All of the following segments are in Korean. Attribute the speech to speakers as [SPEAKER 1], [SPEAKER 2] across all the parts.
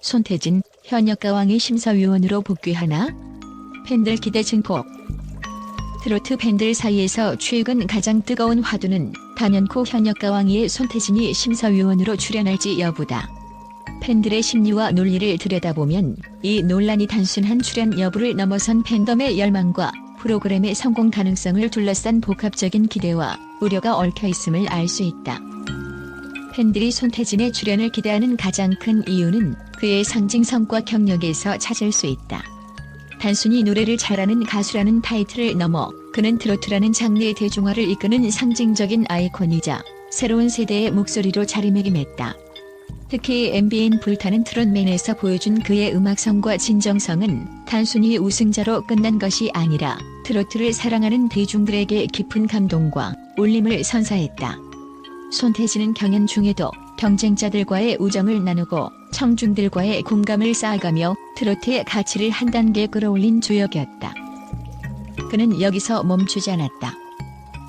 [SPEAKER 1] 손태진, 현역 가왕이 심사위원으로 복귀하나? 팬들 기대 증폭. 트로트 팬들 사이에서 최근 가장 뜨거운 화두는 단연코 현역 가왕이의 손태진이 심사위원으로 출연할지 여부다. 팬들의 심리와 논리를 들여다보면 이 논란이 단순한 출연 여부를 넘어선 팬덤의 열망과 프로그램의 성공 가능성을 둘러싼 복합적인 기대와 우려가 얽혀 있음을 알 수 있다. 팬들이 손태진의 출연을 기대하는 가장 큰 이유는 그의 상징성과 경력에서 찾을 수 있다. 단순히 노래를 잘하는 가수라는 타이틀을 넘어 그는 트로트라는 장르의 대중화를 이끄는 상징적인 아이콘이자 새로운 세대의 목소리로 자리매김했다. 특히 MBN 불타는 트롯맨에서 보여준 그의 음악성과 진정성은 단순히 우승자로 끝난 것이 아니라 트로트를 사랑하는 대중들에게 깊은 감동과 울림을 선사했다. 손태진은 경연 중에도 경쟁자들과의 우정을 나누고 청중들과의 공감을 쌓아가며 트로트의 가치를 한 단계 끌어올린 주역이었다. 그는 여기서 멈추지 않았다.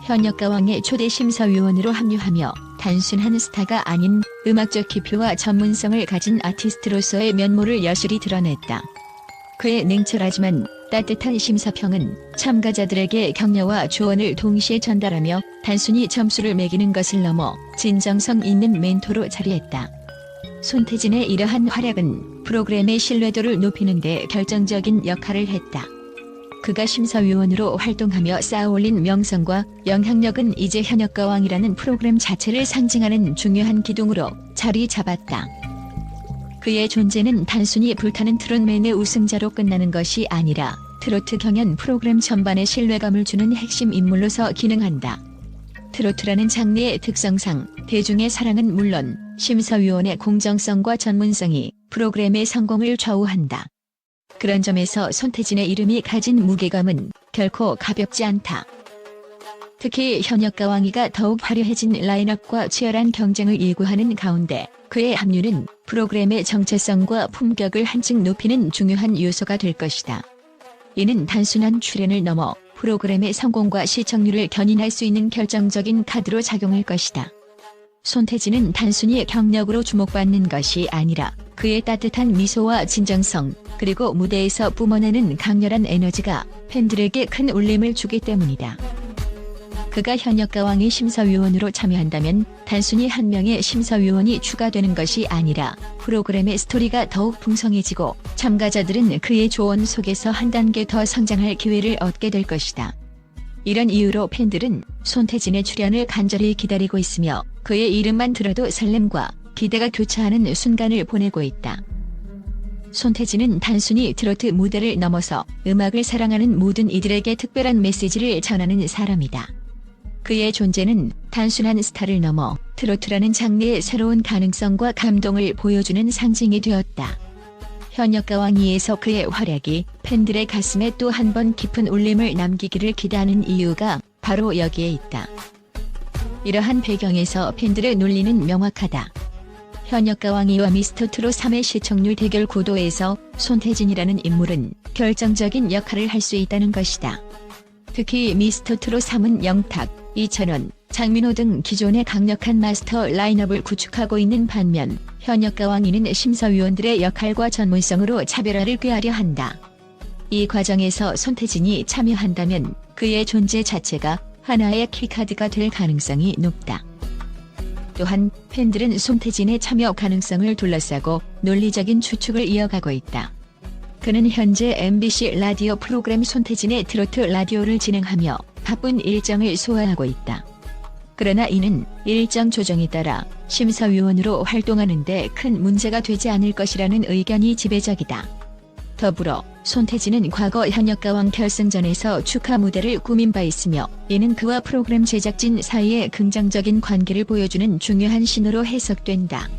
[SPEAKER 1] 현역가왕의 초대 심사위원으로 합류하며 단순한 스타가 아닌 음악적 기표와 전문성을 가진 아티스트로서의 면모를 여실히 드러냈다. 그의 냉철하지만 따뜻한 심사평은 참가자들에게 격려와 조언을 동시에 전달하며 단순히 점수를 매기는 것을 넘어 진정성 있는 멘토로 자리했다. 손태진의 이러한 활약은 프로그램의 신뢰도를 높이는 데 결정적인 역할을 했다. 그가 심사위원으로 활동하며 쌓아올린 명성과 영향력은 이제 현역가왕이라는 프로그램 자체를 상징하는 중요한 기둥으로 자리 잡았다. 그의 존재는 단순히 불타는 트롯맨의 우승자로 끝나는 것이 아니라 트로트 경연 프로그램 전반에 신뢰감을 주는 핵심 인물로서 기능한다. 트로트라는 장르의 특성상 대중의 사랑은 물론 심사위원의 공정성과 전문성이 프로그램의 성공을 좌우한다. 그런 점에서 손태진의 이름이 가진 무게감은 결코 가볍지 않다. 특히 현역가 왕이가 더욱 화려해진 라인업과 치열한 경쟁을 예고하는 가운데 그의 합류는 프로그램의 정체성과 품격을 한층 높이는 중요한 요소가 될 것이다. 이는 단순한 출연을 넘어 프로그램의 성공과 시청률을 견인할 수 있는 결정적인 카드로 작용할 것이다. 손태진은 단순히 경력으로 주목받는 것이 아니라 그의 따뜻한 미소와 진정성, 그리고 무대에서 뿜어내는 강렬한 에너지가 팬들에게 큰 울림을 주기 때문이다. 그가 현역 가왕의 심사위원으로 참여한다면 단순히 한 명의 심사위원이 추가되는 것이 아니라 프로그램의 스토리가 더욱 풍성해지고 참가자들은 그의 조언 속에서 한 단계 더 성장할 기회를 얻게 될 것이다. 이런 이유로 팬들은 손태진의 출연을 간절히 기다리고 있으며 그의 이름만 들어도 설렘과 기대가 교차하는 순간을 보내고 있다. 손태진은 단순히 트로트 무대를 넘어서 음악을 사랑하는 모든 이들에게 특별한 메시지를 전하는 사람이다. 그의 존재는 단순한 스타를 넘어 트로트라는 장르의 새로운 가능성과 감동을 보여주는 상징이 되었다. 현역 가왕이에서 그의 활약이 팬들의 가슴에 또 한 번 깊은 울림을 남기기를 기대하는 이유가 바로 여기에 있다. 이러한 배경에서 팬들의 논리는 명확하다. 현역 가왕이와 미스터 트롯 3의 시청률 대결 구도에서 손태진이라는 인물은 결정적인 역할을 할 수 있다는 것이다. 특히 미스터 트롯 3은 영탁, 이천원, 장민호 등 기존의 강력한 마스터 라인업을 구축하고 있는 반면 현역 가왕이는 심사위원들의 역할과 전문성으로 차별화를 꾀하려 한다. 이 과정에서 손태진이 참여한다면 그의 존재 자체가 하나의 키카드가 될 가능성이 높다. 또한 팬들은 손태진의 참여 가능성을 둘러싸고 논리적인 추측을 이어가고 있다. 그는 현재 MBC 라디오 프로그램 손태진의 트로트 라디오를 진행하며 바쁜 일정을 소화하고 있다. 그러나 이는 일정 조정에 따라 심사위원으로 활동하는데 큰 문제가 되지 않을 것이라는 의견이 지배적이다. 더불어 손태진은 과거 현역가왕 결승전에서 축하 무대를 꾸민 바 있으며 이는 그와 프로그램 제작진 사이의 긍정적인 관계를 보여주는 중요한 신호로 해석된다.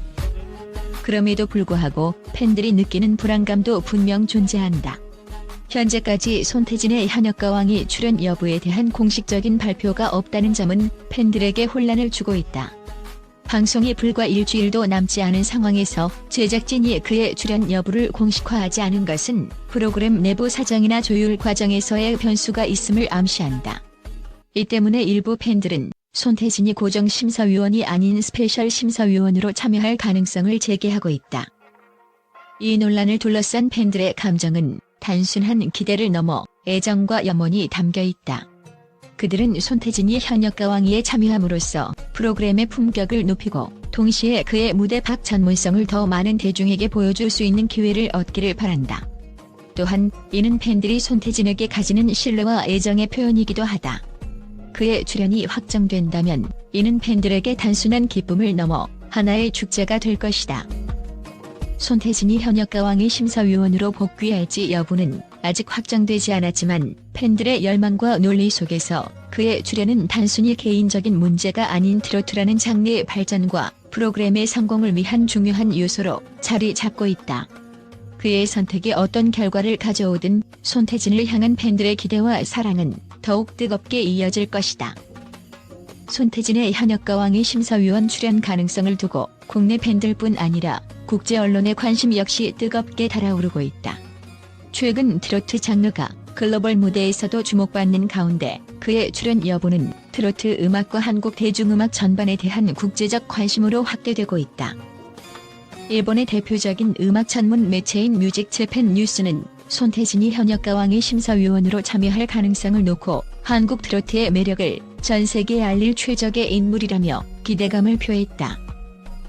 [SPEAKER 1] 그럼에도 불구하고 팬들이 느끼는 불안감도 분명 존재한다. 현재까지 손태진의 현역가왕이 출연 여부에 대한 공식적인 발표가 없다는 점은 팬들에게 혼란을 주고 있다. 방송이 불과 일주일도 남지 않은 상황에서 제작진이 그의 출연 여부를 공식화하지 않은 것은 프로그램 내부 사정이나 조율 과정에서의 변수가 있음을 암시한다. 이 때문에 일부 팬들은 손태진이 고정 심사위원이 아닌 스페셜 심사위원으로 참여할 가능성을 제기하고 있다. 이 논란을 둘러싼 팬들의 감정은 단순한 기대를 넘어 애정과 염원이 담겨 있다. 그들은 손태진이 현역 가왕이에 참여함으로써 프로그램의 품격을 높이고 동시에 그의 무대 박 전문성을 더 많은 대중에게 보여줄 수 있는 기회를 얻기를 바란다. 또한 이는 팬들이 손태진에게 가지는 신뢰와 애정의 표현이기도 하다. 그의 출연이 확정된다면 이는 팬들에게 단순한 기쁨을 넘어 하나의 축제가 될 것이다. 손태진이 현역 가왕의 심사위원으로 복귀할지 여부는 아직 확정되지 않았지만 팬들의 열망과 논리 속에서 그의 출연은 단순히 개인적인 문제가 아닌 트로트라는 장르의 발전과 프로그램의 성공을 위한 중요한 요소로 자리 잡고 있다. 그의 선택이 어떤 결과를 가져오든 손태진을 향한 팬들의 기대와 사랑은 더욱 뜨겁게 이어질 것이다. 손태진의 현역 가왕의 심사위원 출연 가능성을 두고 국내 팬들뿐 아니라 국제 언론의 관심 역시 뜨겁게 달아오르고 있다. 최근 트로트 장르가 글로벌 무대에서도 주목받는 가운데 그의 출연 여부는 트로트 음악과 한국 대중음악 전반에 대한 국제적 관심으로 확대되고 있다. 일본의 대표적인 음악 전문 매체인 뮤직 재팬 뉴스는 손태진이 현역 가왕의 심사위원으로 참여할 가능성을 놓고 한국 트로트의 매력을 전 세계에 알릴 최적의 인물이라며 기대감을 표했다.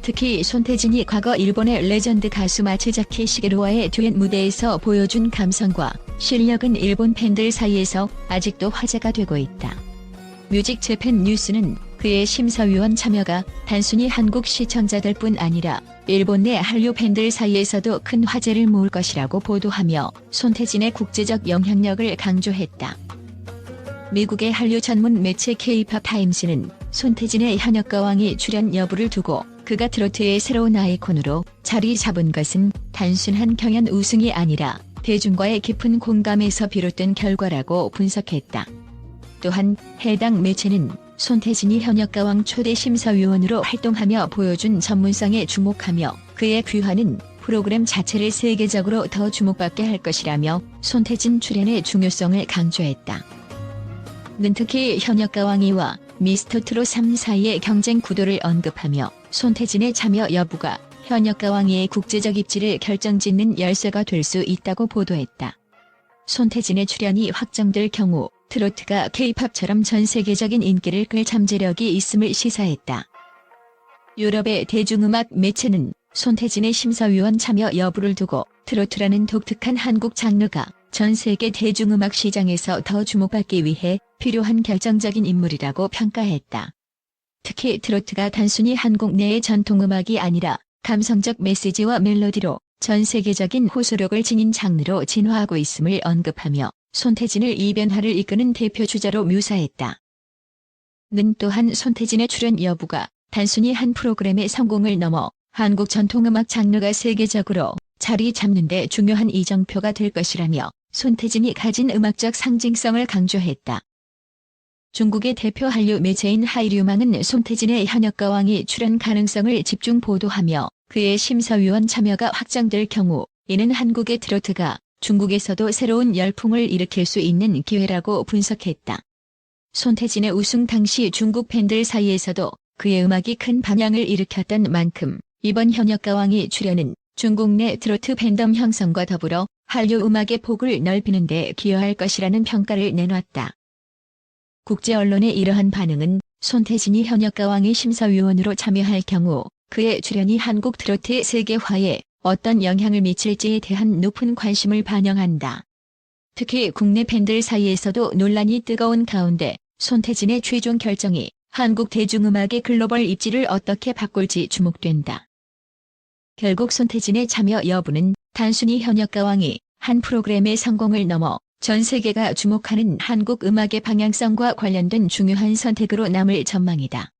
[SPEAKER 1] 특히 손태진이 과거 일본의 레전드 가수 마츠자키 시게루와의 듀엣 무대에서 보여준 감성과 실력은 일본 팬들 사이에서 아직도 화제가 되고 있다. 뮤직 재팬 뉴스는 그의 심사위원 참여가 단순히 한국 시청자들 뿐 아니라 일본 내 한류 팬들 사이에서도 큰 화제를 모을 것이라고 보도하며 손태진의 국제적 영향력을 강조했다. 미국의 한류 전문 매체 K-팝 타임스는 손태진의 현역 가왕이 출연 여부를 두고 그가 트로트의 새로운 아이콘으로 자리 잡은 것은 단순한 경연 우승이 아니라 대중과의 깊은 공감에서 비롯된 결과라고 분석했다. 또한 해당 매체는 손태진이 현역 가왕 초대 심사위원으로 활동하며 보여준 전문성에 주목하며 그의 귀화는 프로그램 자체를 세계적으로 더 주목받게 할 것이라며 손태진 출연의 중요성을 강조했다. 는 특히 현역 가왕이와 미스터 트롯 3 사이의 경쟁 구도를 언급하며 손태진의 참여 여부가 현역 가왕이의 국제적 입지를 결정짓는 열쇠가 될 수 있다고 보도했다. 손태진의 출연이 확정될 경우 트로트가 케이팝처럼 전 세계적인 인기를 끌 잠재력이 있음을 시사했다. 유럽의 대중음악 매체는 손태진의 심사위원 참여 여부를 두고 트로트라는 독특한 한국 장르가 전 세계 대중음악 시장에서 더 주목받기 위해 필요한 결정적인 인물이라고 평가했다. 특히 트로트가 단순히 한국 내의 전통음악이 아니라 감성적 메시지와 멜로디로 전 세계적인 호소력을 지닌 장르로 진화하고 있음을 언급하며 손태진을 이 변화를 이끄는 대표 주자로 묘사했다. 는 또한 손태진의 출연 여부가 단순히 한 프로그램의 성공을 넘어 한국 전통음악 장르가 세계적으로 자리 잡는 데 중요한 이정표가 될 것이라며 손태진이 가진 음악적 상징성을 강조했다. 중국의 대표 한류 매체인 하이류망은 손태진의 현역 가왕이 출연 가능성을 집중 보도하며 그의 심사위원 참여가 확정될 경우 이는 한국의 트로트가 중국에서도 새로운 열풍을 일으킬 수 있는 기회라고 분석했다. 손태진의 우승 당시 중국 팬들 사이에서도 그의 음악이 큰 반향을 일으켰던 만큼 이번 현역 가왕이 출연은 중국 내 트로트 팬덤 형성과 더불어 한류 음악의 폭을 넓히는 데 기여할 것이라는 평가를 내놨다. 국제 언론의 이러한 반응은 손태진이 현역 가왕의 심사위원으로 참여할 경우 그의 출연이 한국 트로트 세계화에 어떤 영향을 미칠지에 대한 높은 관심을 반영한다. 특히 국내 팬들 사이에서도 논란이 뜨거운 가운데 손태진의 최종 결정이 한국 대중음악의 글로벌 입지를 어떻게 바꿀지 주목된다. 결국 손태진의 참여 여부는 단순히 현역 가왕이 한 프로그램의 성공을 넘어 전 세계가 주목하는 한국 음악의 방향성과 관련된 중요한 선택으로 남을 전망이다.